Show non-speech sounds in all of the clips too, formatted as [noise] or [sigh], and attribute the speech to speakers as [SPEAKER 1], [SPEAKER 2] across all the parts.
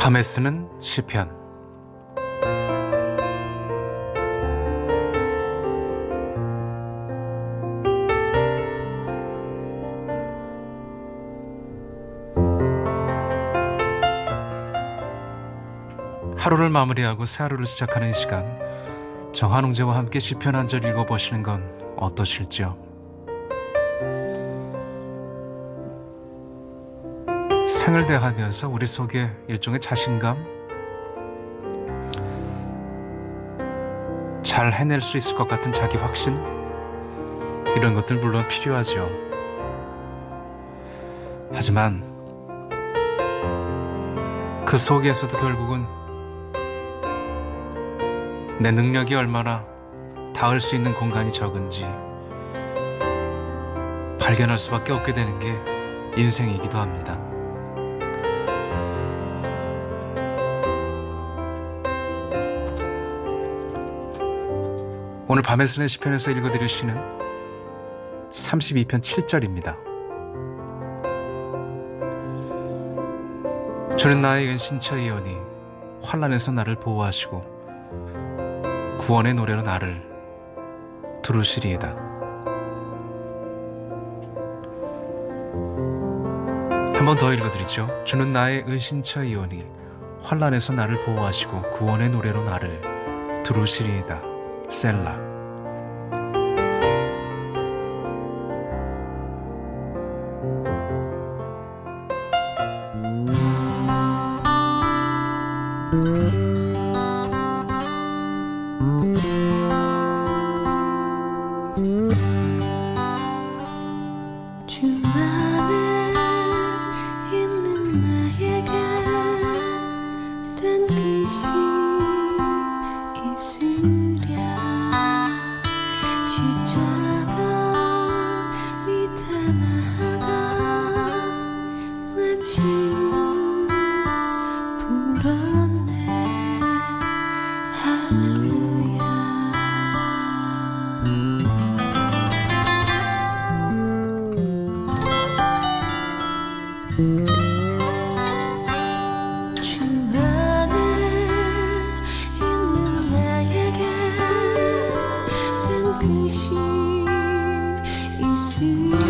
[SPEAKER 1] 밤에 쓰는 시편 하루를 마무리하고 새 하루를 시작하는 시간 정한웅재와 함께 시편 한 절 읽어보시는 건 어떠실지요? 생을 대하면서 우리 속에 일종의 자신감 잘 해낼 수 있을 것 같은 자기 확신 이런 것들 물론 필요하죠. 하지만 그 속에서도 결국은 내 능력이 얼마나 닿을 수 있는 공간이 적은지 발견할 수밖에 없게 되는 게 인생이기도 합니다. 오늘 밤에 쓰는 시편에서 읽어드릴 시는 32편 7절입니다. 저는 나의 은신처이오니 환란에서 나를 보호하시고 구원의 노래로 나를 두루시리이다. 한 번 더 읽어드리죠. 주는 나의 은신처이오니 환란에서 나를 보호하시고 구원의 노래로 나를 두루시리이다. Selah. 음.
[SPEAKER 2] 있는 나에게 단 근심 있으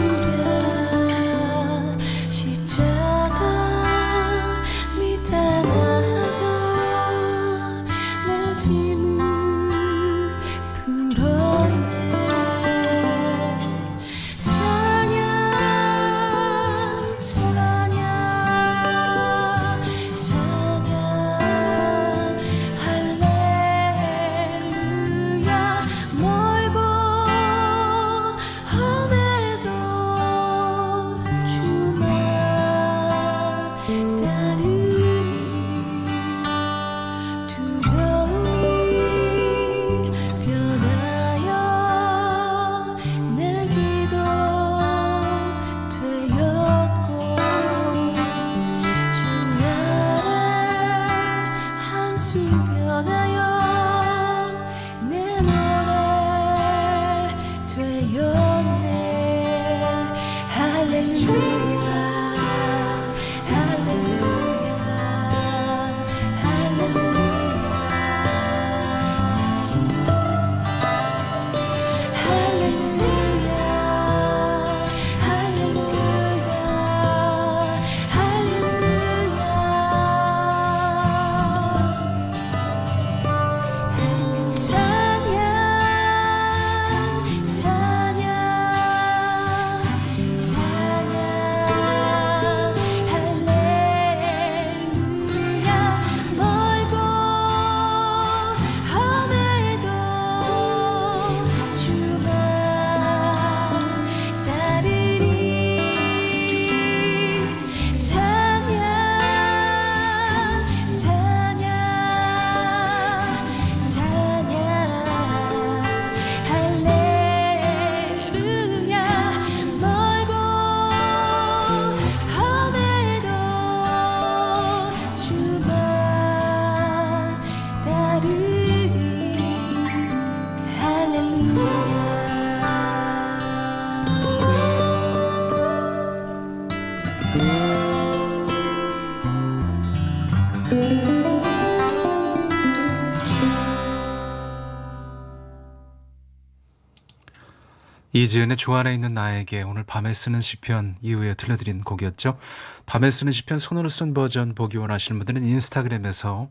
[SPEAKER 2] 이지은의 주 안에 있는 나에게 오늘 밤에 쓰는 시편 이후에 들려드린 곡이었죠. 밤에 쓰는 시편 손으로 쓴 버전 보기 원하시는 분들은 인스타그램에서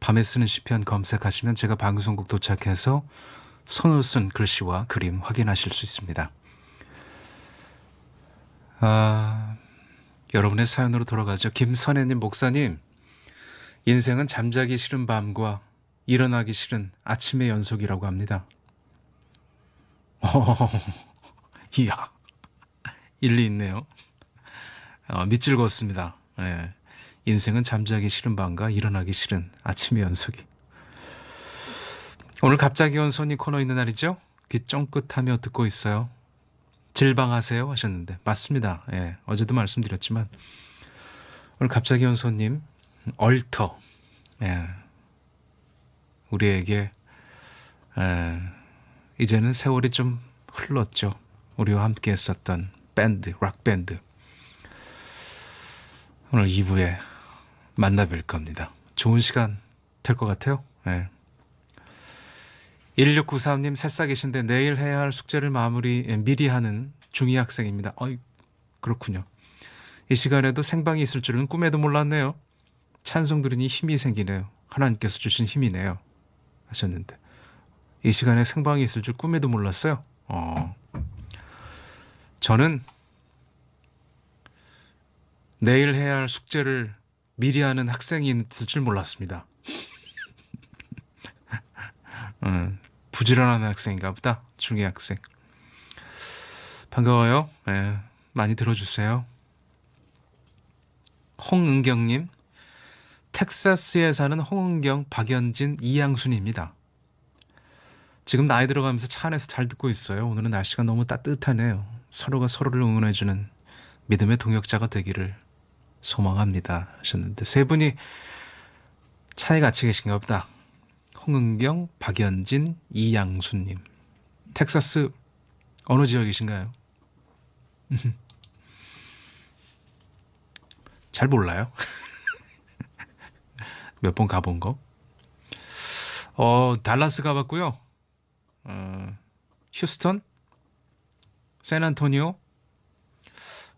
[SPEAKER 2] 밤에 쓰는 시편 검색하시면 제가 방송국 도착해서 손으로 쓴 글씨와 그림 확인하실 수 있습니다. 아, 여러분의 사연으로 돌아가죠. 김선혜님 목사님, 인생은 잠자기 싫은 밤과 일어나기 싫은 아침의 연속이라고 합니다. 어, [laughs] 이야, 일리 있네요. 어, 밑즐었습니다. 예. 인생은 잠자기 싫은 밤과 일어나기 싫은 아침의 연속이. 오늘 갑자기 온 손이 코너 있는 날이죠? 귀 쫑긋하며 듣고 있어요. 질방하세요 하셨는데 맞습니다. 예, 어제도 말씀드렸지만 오늘 갑자기 온 손님 얼터 예, 우리에게 예, 이제는 세월이 좀 흘렀죠. 우리와 함께 했었던 밴드, 락밴드. 오늘 2부에 만나 뵐 겁니다. 좋은 시간 될 것 같아요. 네. 1693님 새싹이신데 내일 해야 할 숙제를 마무리 예, 미리 하는 중2 학생입니다. 어이, 그렇군요. 이 시간에도 생방이 있을 줄은 꿈에도 몰랐네요. 찬송 들으니 힘이 생기네요. 하나님께서 주신 힘이네요. 하셨는데. 이 시간에 생방이 있을 줄 꿈에도 몰랐어요. 어. 저는 내일 해야 할 숙제를 미리 하는 학생이 있을 줄 몰랐습니다. 음, [laughs] 부지런한 학생인가 보다. 중의 학생. 반가워요. 네, 많이 들어주세요. 홍은경님, 텍사스에 사는 홍은경, 박연진, 이양순입니다. 지금 나이 들어가면서 차 안에서 잘 듣고 있어요. 오늘은 날씨가 너무 따뜻하네요. 서로가 서로를 응원해주는 믿음의 동역자가 되기를 소망합니다. 하셨는데 세 분이 차에 같이 계신가 보다. 홍은경, 박연진, 이양수님. 텍사스 어느 지역이신가요? [laughs] 잘 몰라요. [laughs] 몇 번 가본 거? 어, 달라스 가봤고요. 어, 휴스턴, 샌안토니오,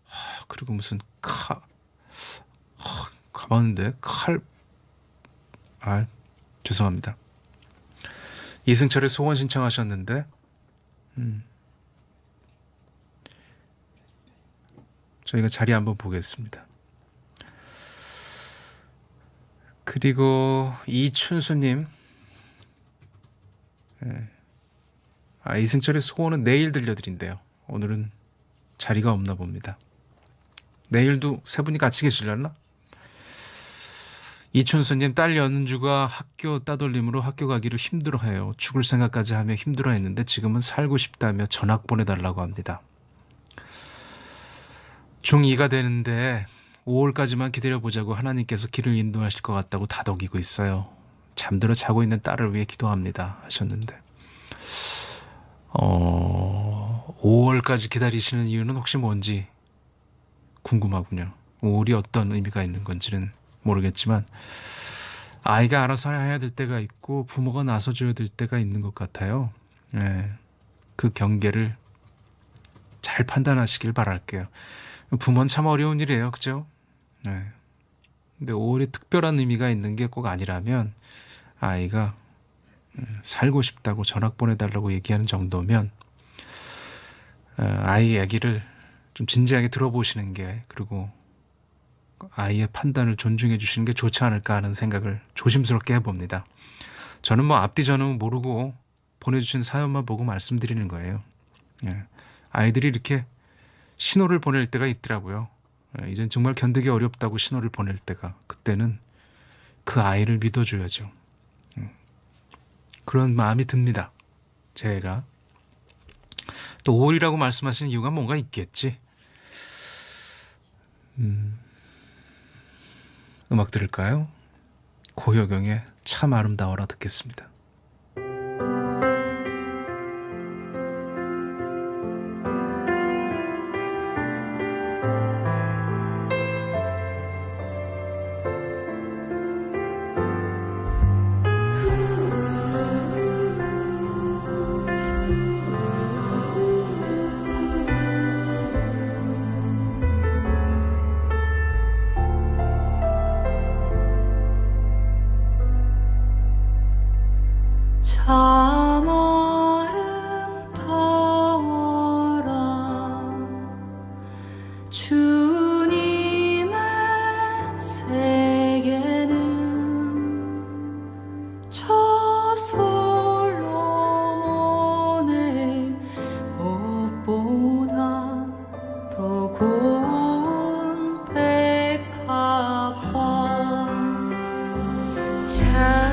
[SPEAKER 2] 아, 그리고 무슨 카 아, 가봤는데 칼, 아 죄송합니다. 이승철의 소원 신청하셨는데, 음. 저희가 자리 한번 보겠습니다. 그리고 이춘수님, 네. 아, 이승철의 소원은 내일 들려드린대요. 오늘은 자리가 없나 봅니다. 내일도 세 분이 같이 계실려나? 이춘수님 딸 연주가 학교 따돌림으로 학교 가기를 힘들어해요. 죽을 생각까지 하며 힘들어했는데 지금은 살고 싶다며 전학 보내달라고 합니다. 중2가 되는데 5월까지만 기다려보자고 하나님께서 길을 인도하실 것 같다고 다독이고 있어요. 잠들어 자고 있는 딸을 위해 기도합니다. 하셨는데. 어, 5월까지 기다리시는 이유는 혹시 뭔지 궁금하군요. 5월이 어떤 의미가 있는 건지는 모르겠지만 아이가 알아서 해야 될 때가 있고 부모가 나서줘야 될 때가 있는 것 같아요. 예, 그 경계를 잘 판단하시길 바랄게요. 부모는 참 어려운 일이에요, 그죠? 예. 근데 5월이 특별한 의미가 있는 게 꼭 아니라면 아이가 살고 싶다고 전학 보내달라고 얘기하는 정도면 어, 아이 얘기를 좀 진지하게 들어보시는 게 그리고 아이의 판단을 존중해 주시는 게 좋지 않을까 하는 생각을 조심스럽게 해봅니다. 저는 뭐 앞뒤 저는 모르고 보내주신 사연만 보고 말씀드리는 거예요. 예. 아이들이 이렇게 신호를 보낼 때가 있더라고요. 예. 이젠 정말 견디기 어렵다고 신호를 보낼 때가 그때는 그 아이를 믿어줘야죠. 그런 마음이 듭니다. 제가 또 5월이라고 말씀하시는 이유가 뭔가 있겠지. 음, 음악 들을까요? 고효경의 참 아름다워라 듣겠습니다.
[SPEAKER 3] time.